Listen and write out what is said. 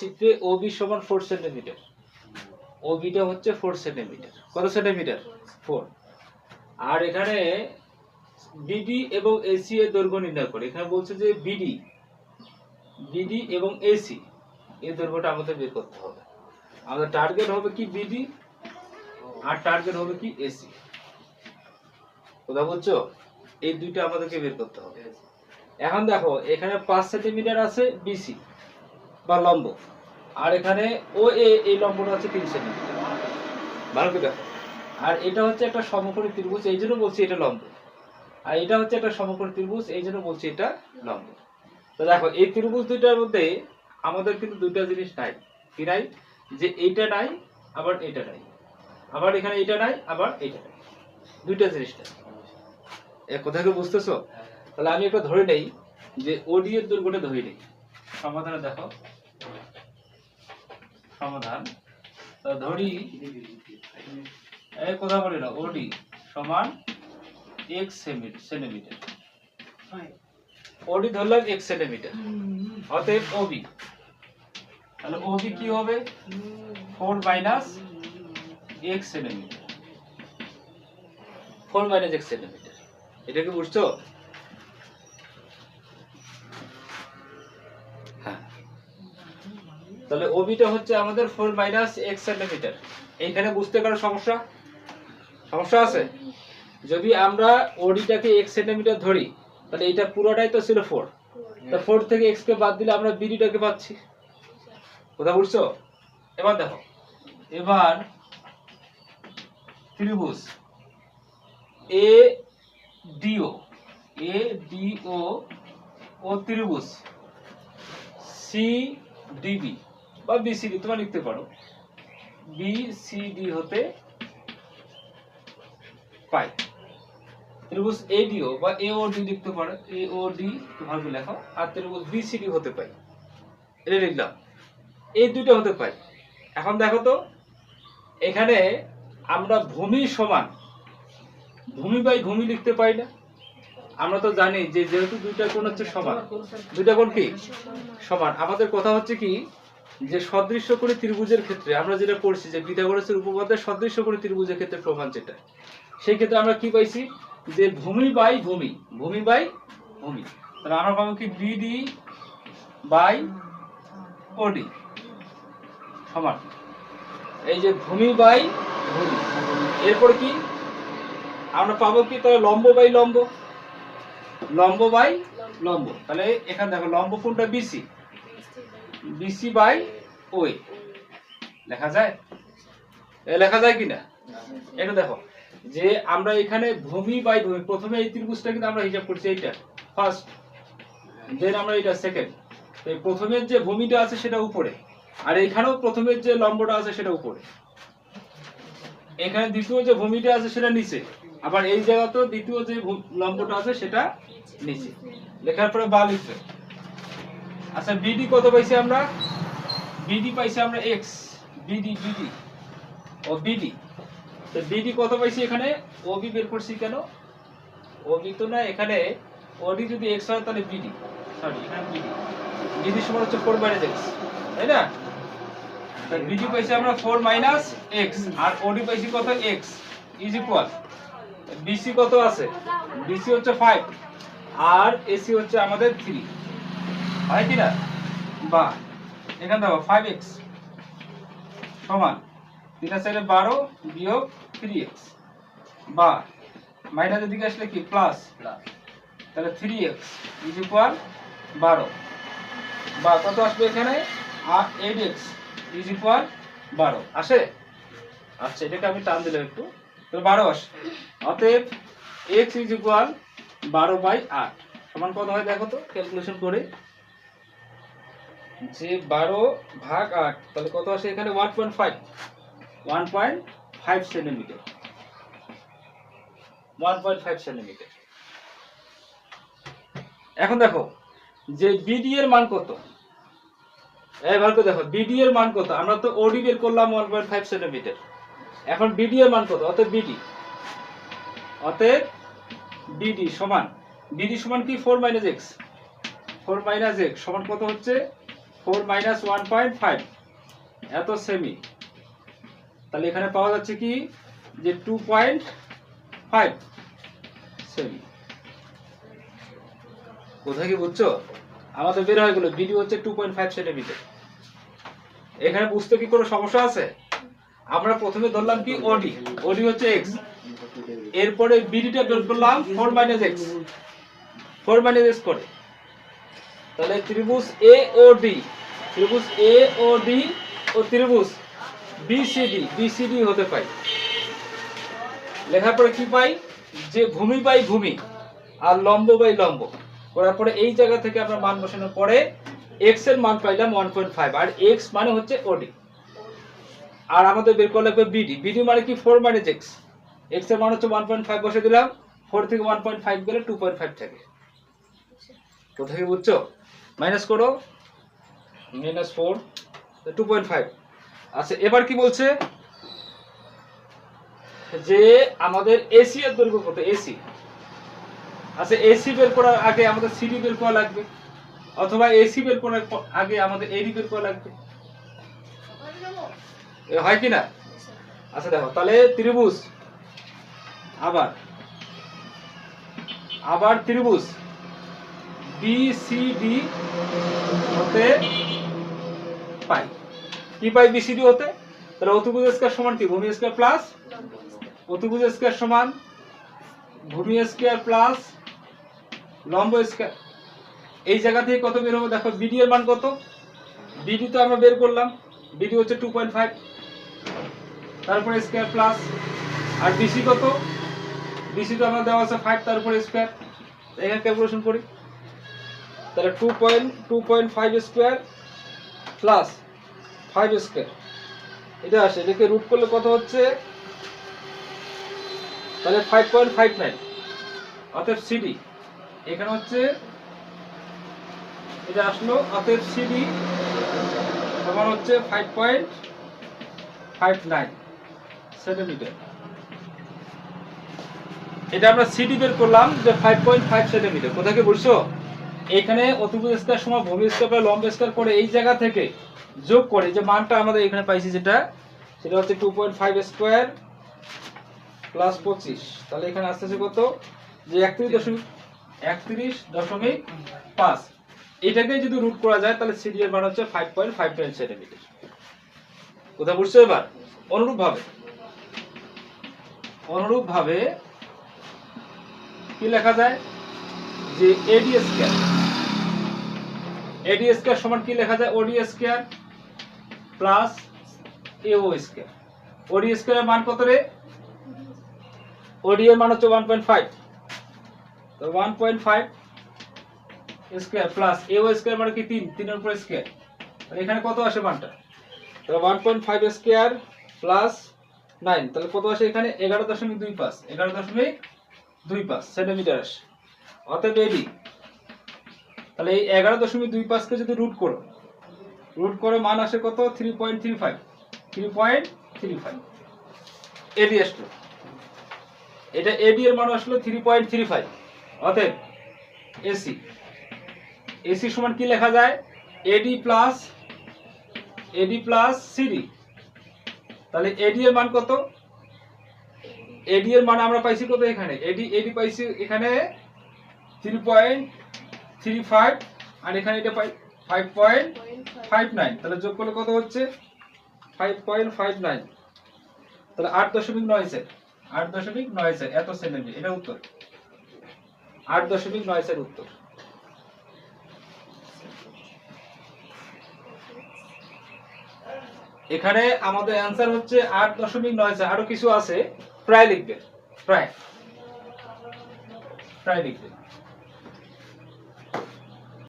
চিত্রে ওবি সমান four centimetre ওবিটা হচ্ছে ফোর সেন্টিমিটার কত সেন্টিমিটার ফোর আর এখানে বিডি এবং এসি এর দৈর্ঘ্য নির্ণয় করে। এখানে বলছে যে বিডি বিডি এবং এসি এর দৈর্ঘ্যটা আমাদের বের করতে হবে। আমাদের টার্গেট হবে কি বিডি আর টার্গেট হবে কি এসি কথা বলছো? এই দুইটা আমাদেরকে বের করতে হবে। এখন দেখো এখানে পাঁচ সেন্টিমিটার আছে বিসি বা লম্ব। আর এখানে ও, এ, এই লম্বটা আছে তিন সেন্টিমিটার ভালো করে দেখো। আর এটা হচ্ছে একটা সমকোণী ত্রিভুজ, এই জন্য বলছি এটা লম্ব। আর এটা হচ্ছে একটা সমকোণী ত্রিভুজ, এই জন্য বলছি এটা লম্ব। তো দেখো, এই ত্রিভুজ দুইটার মধ্যে আমাদের কিন্তু দুইটা জিনিস নাই। কি নাই? যে এইটা নাই, আবার এটা নাই। আবার এখানে এটা নাই, আবার এটা নাই। দুইটা জিনিস নাই। এ কোথায় কি বুঝতেছো? তাহলে আমি একটা ধরে নেই যে ওডি এর দৈর্ঘ্যটা ধরে নেই। সমাধানে দেখো। সমাধান। তা ধরি এই কথা বলি না ওডি সমান এক্স সেন্টিমিটার। ওডি ধরলাম এক্স সেন্টিমিটার। অতএব ওবি তাহলে ওবি কি হবে? Four minus X centimetre. Four minus X centimetre. এটা কি বুঝছ? তাহলে ওবিটা হচ্ছে আমাদের ফোর মাইনাস এক্স সেন্টিমিটার এইখানে বুঝতে কারও সমস্যা? সমস্যা আছে? যদি আমরা ওডিটাকে এক্স সেন্টিমিটার ধরি, তাহলে এটা পুরোটাই তো ছিল ফোর তা ফোর থেকে এক্স কে বাদ দিলে আমরা বিডিটাকে পাচ্ছি। কথা বুঝছ? এবার দেখো। এবার ত্রিভুজ। এ ডিও এ ডিও ও ত্রিভুজ। সি ডিবি বা বিসিডি তোমরা লিখতে পারো। বিসিডি হতে পাই। ত্রিভুজ এডিও বা এওডি লিখতে পারো। এওডি ভাবে লেখো আর ত্রিভুজ বিসিডি হতে পাই। এটা লিখলাম। এই দুটো হতে পাই। এখন দেখো তো, এখানে আমরা ভূমি সমান, ভূমি বাই ভূমি লিখতে পাই না। আমরা তো জানি যে যেহেতু দুইটা কোণ হচ্ছে সমান। দুইটা কোণ কি? সমান। আমাদের কথা হচ্ছে কি যে সদৃশ্য করে ত্রিভুজের ক্ষেত্রে আমরা যেটা পড়ছি যে পিথাগোরাসের উপপাদ্যের সদৃশ্য করে ত্রিভুজের ক্ষেত্রে প্রমাণ যেটা। সেই ক্ষেত্রে আমরা কি পাইছি? যে ভূমি বাই ভূমি ভূমি বাই ভূমি। তাহলে আমরা পাবো কি? বিডি বাই ওডি। সমান। এই যে ভূমি বাই ভূমি, এরপরে কি? আমরা পাবো কি? তাহলে লম্ব বাই লম্ব। লম্ব বাই লম্ব। তাহলে এখানে দেখো, লম্ব কোনটা? বিসি। বিসি বাই ওই লেখা যায়? লেখা যায় কিনা? এটা দেখো, যে আমরা এখানে ভূমি বাই ভূমি, প্রথমে এই ত্রিভুজটা কিন্তু আমরা হিসাব করছি এইটা ফার্স্ট দেন আমরা এটা সেকেন্ড এই প্রথমের যে ভূমিটা আছে সেটা উপরে, আর এখানেও প্রথমের যে লম্বটা আছে সেটা উপরে। এখানে দ্বিতীয় যে ভূমিটা আছে সেটা নিচে, আবার এই জায়গাতেও দ্বিতীয় যে লম্বটা আছে সেটা নিচে। লেখার পরে বা লিখবে। আচ্ছা বিডি কত পাইছি আমরা? বিডি পাইছি আমরা X B D B B D B D পাইছি এখানে? ওবি বের করছি কেন? ওবি তো না, এখানে ওডি যদি এক্স হয়, তাহলে বিডি সরি এখানে বিডি বিডি সমান হচ্ছে ফোর মাইনাস এক্স তাই না? বিডি পাইছি আমরা ফোর মাইনাস এক্স আর ওডি পাইছি কত? এক্স ইজ ইকুয়াল বিসি কত আছে? বিসি হচ্ছে ফাইভ আর এসি হচ্ছে আমাদের থ্রি হয় কি না বা এখানে দেখো ফাইভ এক্স সমান তিনটা সাইডে বারো বিয়োগ থ্রি এক্স বা মাইনাসের দিকে আসলে কি? প্লাস তাহলে থ্রি এক্স ইজ ইকুয়াল বারো। বা কত আসবে এখানে? আর এইট এক্স ইজ ইকুয়াল বারো। আসে? আচ্ছা এটাকে আমি টান দিলাম একটু। তাহলে বারো আসে। অতএব এক্স ইজ ইকুয়াল বারো বাই আট। সমান কত হয় দেখো তো? ক্যালকুলেশন করে। যে বারো ভাগ আট, তাহলে কত আসে এখানে? One point five one point five centimetre one point five centimetre এখন দেখো, যে বিডি এর মান কত? এই দেখো বিডি এর মান কত? আমরা তো ওডি বের করলাম ওয়ান পয়েন্ট ফাইভ সেন্টিমিটার এখন বিডি এর মান কত? অতএব বিডি অতএব বিডি সমান। বিডি সমান কি? Four minus X four minus X সমান কত হচ্ছে? Four minus one point five. এত সেমি তাহলে এখানে পাওয়া যাচ্ছে কি? যে টু পয়েন্ট ফাইভ সেমি কোথায় কি বুঝছ? আমাদের বের হয়ে গেল। বিডি হচ্ছে টু পয়েন্ট ফাইভ সেন্টিমিটার এখানে বুঝতে কি কোনো সমস্যা আছে? আমরা প্রথমে ধরলাম কি ওডি ওডি হচ্ছে এক্স এরপরে বিডিটা বের করলাম four minus X four minus X করে। তাহলে ত্রিভুজ এ ও ডি ত্রিভুজ এ ও ডি ও ত্রিভুজ বিসিডি বিসিডি হতে পাই লেখার পরে কি পাই? যে ভূমি বাই ভূমি আর লম্ব বাই লম্ব। করার পরে এই জায়গা থেকে আমরা মান বসানোর পরে এক্সের মান পাইলাম ওয়ান পয়েন্ট ফাইভ আর এক্স মানে হচ্ছে ওডি আর আমাদের বের করা লাগবে বিডি বিডি মানে কি? ফোর মাইনাস এক্স এক্সের মান হচ্ছে ওয়ান পয়েন্ট ফাইভ বসে দিলাম। ফোর থেকে ওয়ান পয়েন্ট ফাইভ গেলে টু পয়েন্ট ফাইভ থাকে বুঝছ? মাইনাস করো minus four two point five আচ্ছা এবার কি বলছে? যে আমাদের এসি এর দৈর্ঘ্য কত? এসি আচ্ছা এসি বের করার আগে আমাদের সিডি বের করা লাগবে, অথবা এসি বের করার আগে আমাদের এডি বের করা লাগবে। হয় কি না? আচ্ছা দেখো, তাহলে ত্রিভুজ, আবার আবার ত্রিভুজ। বিসিডি হতে পাই। কি পাই বিসিডি হতে? তাহলে অতিভুজ স্কয়ার সমান কি? ভূমি স্কয়ার প্লাস অতিভুজ স্কয়ার সমান ভূমি স্কয়ার প্লাস লম্ব স্কয়ার। এই জায়গা থেকে কত বের হবে? দেখো বিডি এর মান কত? বিডি তো আমরা বের করলাম। B D two point five তারপরে স্কয়ার প্লাস। আর বিসি কত? বিসি তো আমরা দেওয়া আছে ফাইভ তারপরে স্কয়ার। এখানে ক্যালকুলেশন করি। তাহলে two point two point five square plus five square এটা আসে, এটাকে রুট করলে কত হচ্ছে? তাহলে ফাইভ পয়েন্ট ফাইভ নাইন অতএব সিডি এখানে হচ্ছে, এটা আসলো, অতএব সিডি সমান হচ্ছে five point five nine centimetre এটা আমরা সিডি বের করলাম যে ফাইভ পয়েন্ট ফাইভ সেন্টিমিটার কোথায় কি বলছো? এখানে অতিভুজ স্কয়ার সময় ভূমি স্কয়ার লম্ব স্কয়ার করে এই জায়গা থেকে যোগ করে যে মানটা আমাদের এখানে পাইছি যেটা, সেটা হচ্ছে two point five square plus পঁচিশ। তাহলে এখানে আসতেছে কত? যে একত্রিশ দশমিক একত্রিশ দশমিক পাঁচ। এটাকে যদি রুট করা যায়, তাহলে সিডি এর মান হচ্ছে five point five nine centimetre কোথায় বুঝছ এবার? অনুরূপ ভাবে অনুরূপ ভাবে কি লেখা যায়? যে এডি স্কয়ার এডি স্কয়ার সমান কি লেখা যায়? ওডি স্কয়ার প্লাস এও স্কয়ার ওডি স্কয়ারের মান কত রে? ওডি এর মান হচ্ছে 1.5 তো 1.5 স্কয়ার প্লাস এও স্কয়ার মানে কি 3 3 এর উপর স্কয়ার তাহলে এখানে কত আসে মানটা? তাহলে 1.5 স্কয়ার প্লাস 9 তাহলে কত আসে এখানে? 11.25 11.25 সেন্টিমিটার আসে। অতএব এডি তাহলে এই এগারো দশমিক দুই পাঁচকে যদি রুট করো রুট করে মান আসে কত? Three point three five three point three five AD আসলো। এটা এডি এর মান আসলো থ্রি পয়েন্ট থ্রি ফাইভ অতএব এসি এসি সমান কি লেখা যায়? AD plus AD plus CD তাহলে এডি এর মান কত? এডি এর মান আমরা পাইছি কত এখানে? এডি এডি পাইছি এখানে থ্রি পয়েন্ট থ্রি ফাইভ আর এখানে এটা ফাইভ পয়েন্ট ফাইভ নাইন তাহলে যোগ করলে কত হচ্ছে? ফাইভ পয়েন্ট ফাইভ নাইন তাহলে আট দশমিক নয় আট দশমিক নয় এত সেন্টিমিটার এটা উত্তর। আট দশমিক নয় স্যার উত্তর। এখানে আমাদের অ্যান্সার হচ্ছে আট দশমিক নয় আরও কিছু আছে? প্রায় লিখবে। প্রায়। প্রায় লিখবে।